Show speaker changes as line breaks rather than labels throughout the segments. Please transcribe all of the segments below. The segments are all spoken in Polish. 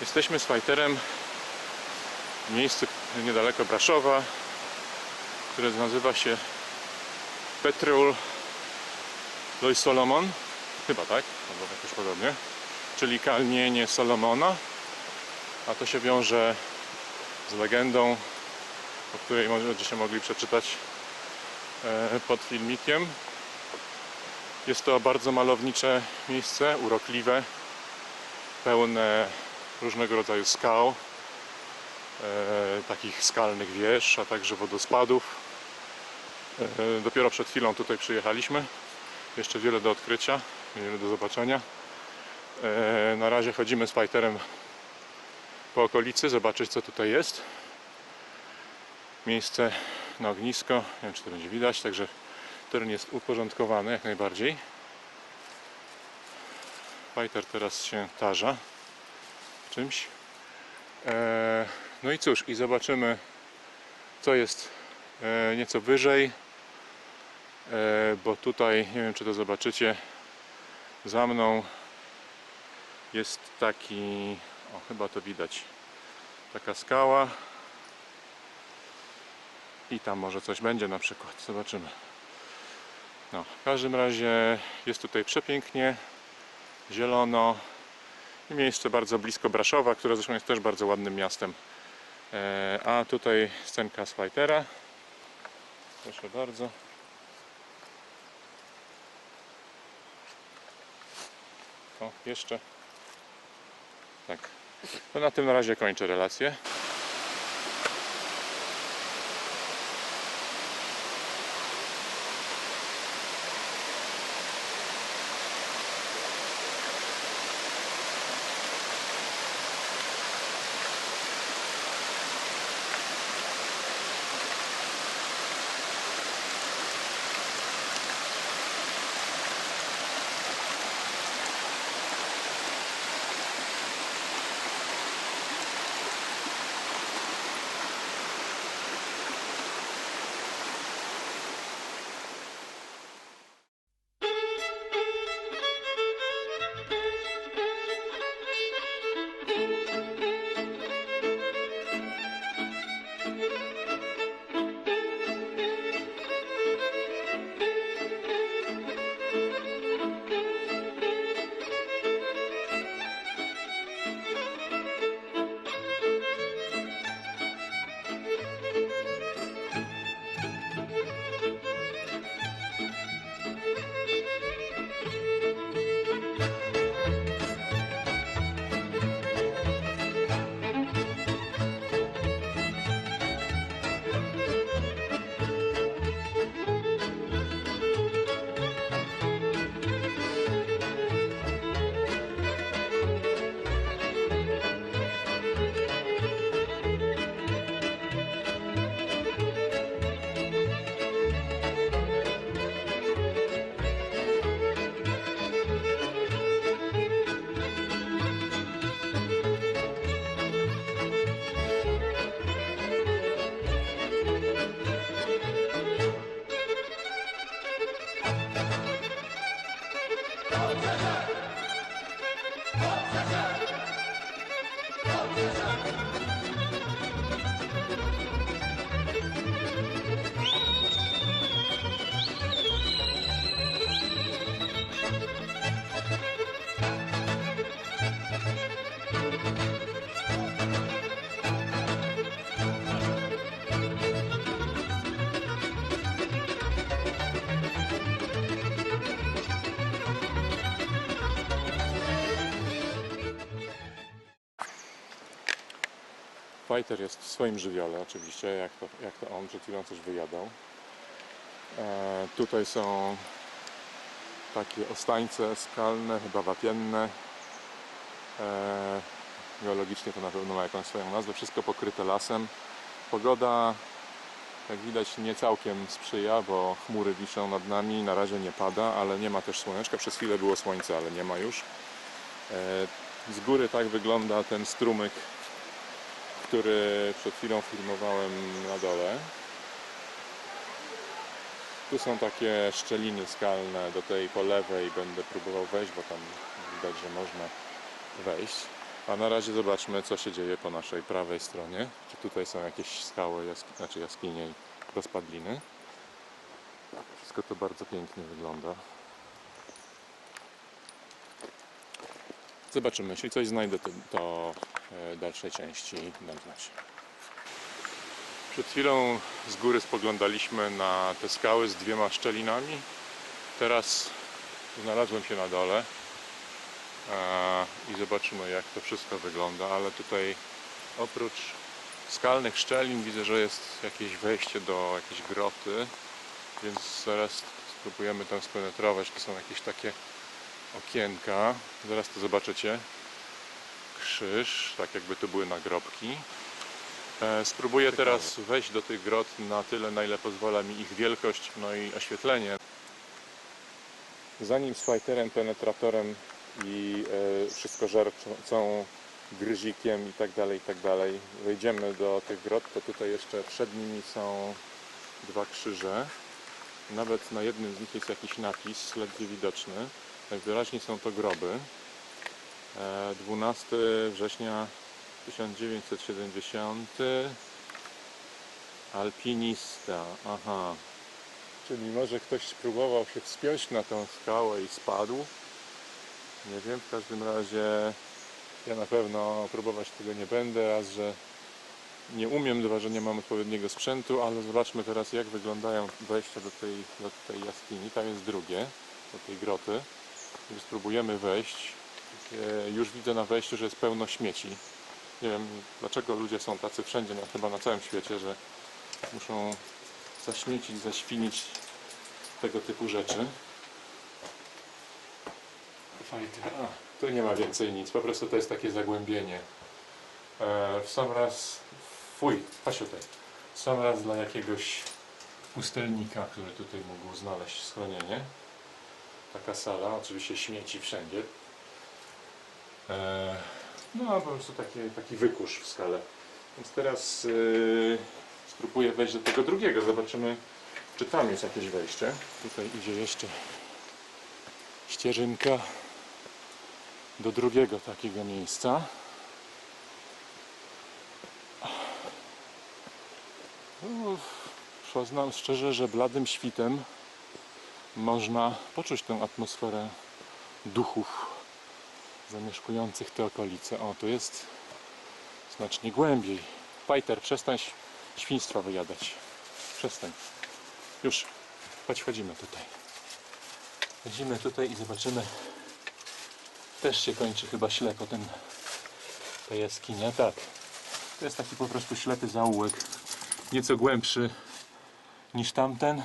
Jesteśmy z Fajterem w miejscu niedaleko Braszowa, które nazywa się Petrol Lois Solomon. Chyba tak, albo jakoś podobnie. Czyli kalnienie Solomona. A to się wiąże z legendą, o której będziecie mogli przeczytać e, pod filmikiem. Jest to bardzo malownicze miejsce, urokliwe, pełne różnego rodzaju skał, e, takich skalnych wież, a także wodospadów. E, dopiero przed chwilą tutaj przyjechaliśmy. Jeszcze wiele do odkrycia, wiele do zobaczenia. E, na razie chodzimy z Fajterem po okolicy, zobaczyć co tutaj jest. Miejsce na ognisko, nie wiem czy to będzie widać, także teren jest uporządkowany jak najbardziej. Fajter teraz się tarza czymś. E, no i cóż, i zobaczymy, co jest nieco wyżej, bo tutaj, nie wiem czy to zobaczycie, za mną jest taki, o chyba to widać, taka skała i tam może coś będzie na przykład, zobaczymy. No, w każdym razie jest tutaj przepięknie, zielono, i miejsce bardzo blisko Braszowa, które zresztą jest też bardzo ładnym miastem. E, a tutaj scenka z Fightera. Proszę bardzo. O, jeszcze. Tak. To na tym na razie kończę relację. Fighter jest w swoim żywiole oczywiście, jak to, jak to on przed chwilą coś wyjadał. E, tutaj są takie ostańce skalne, chyba wapienne. E, geologicznie to na pewno ma jakąś swoją nazwę. Wszystko pokryte lasem. Pogoda jak widać nie całkiem sprzyja, bo chmury wiszą nad nami, na razie nie pada, ale nie ma też słoneczka. Przez chwilę było słońce, ale nie ma już. E, Z góry tak wygląda ten strumyk, który przed chwilą filmowałem na dole. Tu są takie szczeliny skalne, do tej po lewej będę próbował wejść, bo tam widać, że można wejść. A na razie zobaczmy, co się dzieje po naszej prawej stronie. Czy tutaj są jakieś skały, jaski, znaczy jaskinie i rozpadliny. Wszystko to bardzo pięknie wygląda. Zobaczymy, jeśli coś znajdę, to, to e, dalszej części dam znać. Przed chwilą z góry spoglądaliśmy na te skały z dwiema szczelinami. Teraz znalazłem się na dole e, i zobaczymy jak to wszystko wygląda, ale tutaj oprócz skalnych szczelin widzę, że jest jakieś wejście do jakiejś groty, więc zaraz spróbujemy tam spenetrować. Tu są jakieś takie okienka. Zaraz to zobaczycie. Krzyż, tak jakby to były nagrobki. E, Spróbuję teraz wejść do tych grot na tyle, na ile pozwala mi ich wielkość, no i oświetlenie. Zanim z fighterem, penetratorem i e, wszystko żarcą gryzikiem i tak dalej, i tak dalej, wejdziemy do tych grot, to tutaj jeszcze przed nimi są dwa krzyże. Nawet na jednym z nich jest jakiś napis, ledwie widoczny. Najwyraźniej są to groby. E, 12 września 1970 Alpinista, aha. Czyli może ktoś spróbował się wspiąć na tą skałę i spadł. Nie wiem, w każdym razie ja na pewno próbować tego nie będę, raz, że nie umiem, dwa, że nie mam odpowiedniego sprzętu, ale zobaczmy teraz jak wyglądają wejścia do tej, do tej jaskini. Tam jest drugie, do tej groty. Spróbujemy wejść. Takie- Już widzę na wejściu, że jest pełno śmieci. Nie wiem dlaczego ludzie są tacy wszędzie, no, chyba na całym świecie, że muszą zaśmiecić, zaświnić tego typu rzeczy. Fajty. A, tu nie ma więcej nic, po prostu to jest takie zagłębienie. E, w sam raz, fuj, chodź tutaj. W sam raz dla jakiegoś pustelnika, który tutaj mógł znaleźć schronienie. Taka sala, oczywiście śmieci wszędzie. E, no, po prostu taki, taki wykurz w skale. Więc teraz yy, spróbuję wejść do tego drugiego. Zobaczymy, czy tam jest jakieś wejście. Tutaj idzie jeszcze ścieżynka do drugiego takiego miejsca. No, Przyznam szczerze, że bladym świtem można poczuć tę atmosferę duchów zamieszkujących te okolice. O, tu jest znacznie głębiej. Pajter, przestań świństwa wyjadać. Przestań. Już. Chodź, wchodzimy tutaj. Wchodzimy tutaj i zobaczymy. Też się kończy chyba ślepo ten ta jaskinia. Tak. To jest taki po prostu ślepy zaułek. Nieco głębszy niż tamten.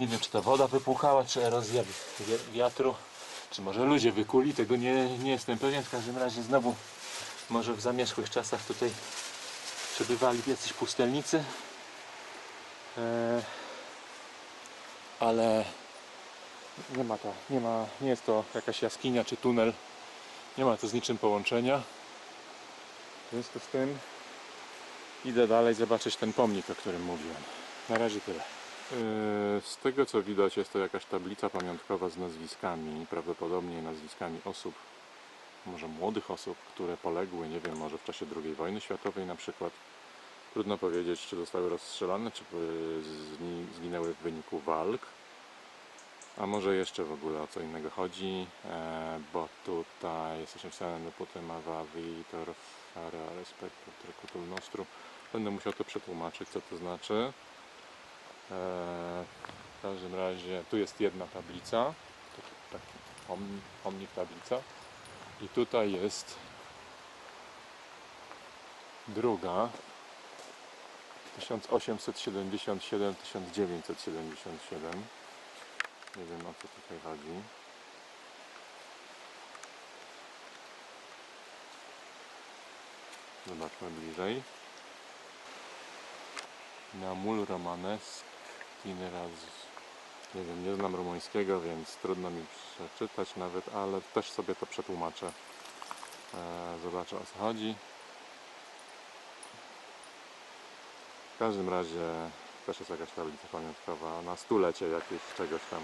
Nie wiem, czy ta woda wypłuchała, czy erozja wi- wiatru. Czy może ludzie wykuli, tego nie, nie jestem pewien. W każdym razie znowu może w zamierzchłych czasach tutaj przebywali jacyś pustelnicy. E, ale nie ma to, nie ma, nie jest to jakaś jaskinia czy tunel. Nie ma to z niczym połączenia. W związku z tym idę dalej zobaczyć ten pomnik, o którym mówiłem. Na razie tyle. Yy, Z tego co widać jest to jakaś tablica pamiątkowa z nazwiskami, prawdopodobnie nazwiskami osób, może młodych osób, które poległy, nie wiem, może w czasie II wojny światowej na przykład. Trudno powiedzieć, czy zostały rozstrzelane, czy zni- zginęły w wyniku walk. A może jeszcze w ogóle o co innego chodzi, e, bo tutaj jesteśmy w samym doputem ava vitor fara respecto trecutul nostru. Będę musiał to przetłumaczyć, co to znaczy. E, W każdym razie tu jest jedna tablica, taki pomnik, tablica. I tutaj jest druga 1877-1977 nie wiem o co tutaj chodzi. Zobaczmy bliżej. Na mul romaneski raz. Nie wiem, nie znam rumuńskiego, więc trudno mi przeczytać nawet, ale też sobie to przetłumaczę. E, Zobaczę o co chodzi. W każdym razie też jest jakaś tablica pamiątkowa na stulecie jakieś czegoś tam.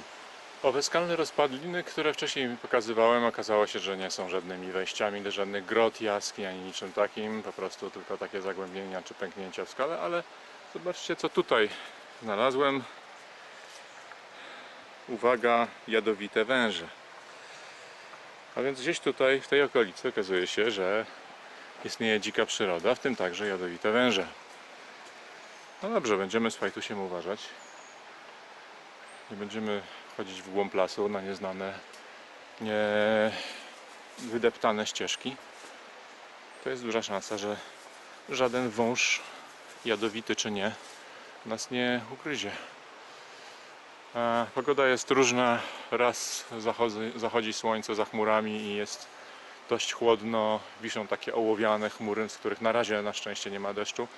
Owe skalne rozpadliny, które wcześniej mi pokazywałem, okazało się, że nie są żadnymi wejściami do żadnych grot, jaskiń, ani niczym takim. Po prostu tylko takie zagłębienia czy pęknięcia w skale, ale zobaczcie co tutaj znalazłem. Uwaga, jadowite węże. A więc gdzieś tutaj w tej okolicy okazuje się, że istnieje dzika przyroda, w tym także jadowite węże. No dobrze, będziemy z fajtusiem uważać. Nie będziemy chodzić w głąb lasu na nieznane, nie wydeptane ścieżki. To jest duża szansa, że żaden wąż, jadowity czy nie, nas nie ugryzie. E, Pogoda jest różna. Raz zachodzi, zachodzi słońce za chmurami i jest dość chłodno. Wiszą takie ołowiane chmury, z których na razie na szczęście nie ma deszczu.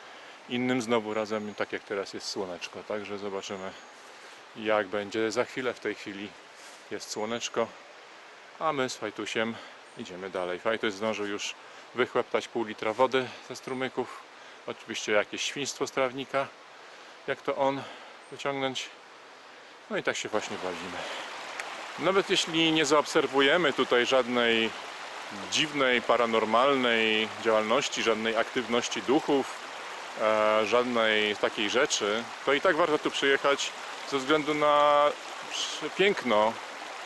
Innym znowu razem, tak jak teraz jest słoneczko. Także zobaczymy jak będzie za chwilę. W tej chwili jest słoneczko, a my z Fajtusiem idziemy dalej. Fajtuś zdążył już wychłeptać pół litra wody ze strumyków. Oczywiście jakieś świństwo z trawnika, jak to on wyciągnąć. No i tak się właśnie bawimy. Nawet jeśli nie zaobserwujemy tutaj żadnej dziwnej, paranormalnej działalności, żadnej aktywności duchów, e, żadnej takiej rzeczy, to i tak warto tu przyjechać ze względu na piękno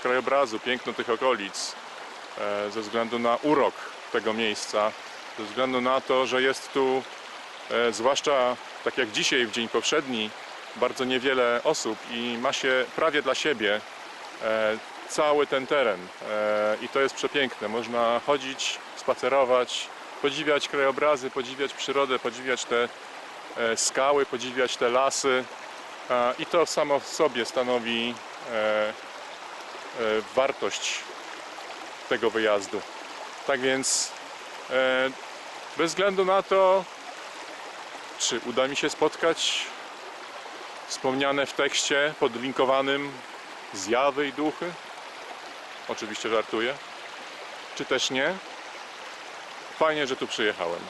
krajobrazu, piękno tych okolic, e, ze względu na urok tego miejsca, ze względu na to, że jest tu, e, zwłaszcza tak jak dzisiaj, w dzień poprzedni, bardzo niewiele osób i ma się prawie dla siebie e, cały ten teren. E, I to jest przepiękne. Można chodzić, spacerować, podziwiać krajobrazy, podziwiać przyrodę, podziwiać te e, skały, podziwiać te lasy. I to samo w sobie stanowi wartość tego wyjazdu. Tak więc bez względu na to, czy uda mi się spotkać wspomniane w tekście podlinkowanym zjawy i duchy. Oczywiście żartuję. Czy też nie? Fajnie, że tu przyjechałem.